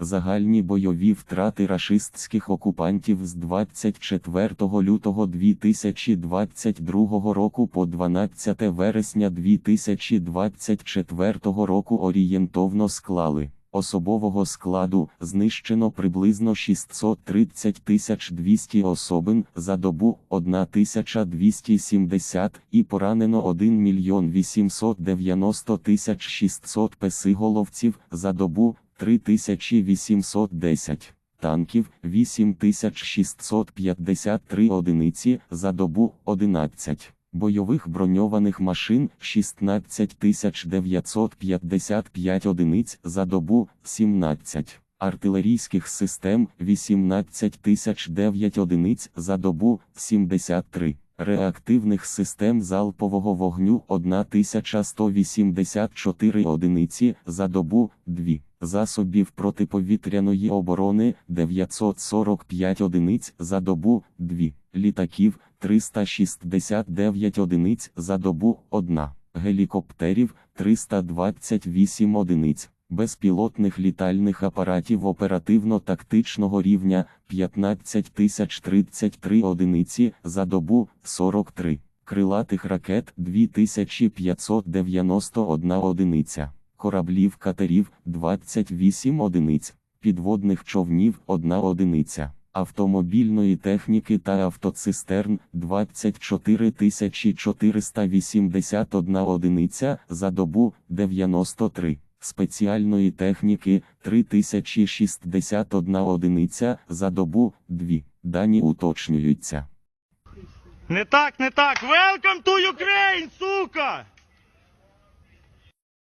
Загальні бойові втрати рашистських окупантів з 24 лютого 2022 року по 12 вересня 2024 року орієнтовно склали. Особового складу знищено приблизно 630 200 особин за добу 1270 і поранено 1 мільйон 890 600 песиголовців за добу 3810. Танків 8653 одиниці за добу 11. Бойових броньованих машин 16955 одиниць за добу 17. Артилерійських систем 18009 одиниць за добу 73. Реактивних систем залпового вогню 1184 одиниці за добу 2. Засобів протиповітряної оборони 945 одиниць за добу 2. Літаків 369 одиниць за добу 1. Гелікоптерів 328 одиниць. Безпілотних літальних апаратів оперативно-тактичного рівня 15033 одиниці за добу 43. Крилатих ракет 2591 одиниця. Кораблів катерів 28 одиниць. Підводних човнів 1 одиниця. Автомобільної техніки та автоцистерн 24 481 одиниця за добу 93 спеціальної техніки 3061 одиниця за добу 2. Дані уточнюються. Не так, не так. Welcome to Ukraine, сука!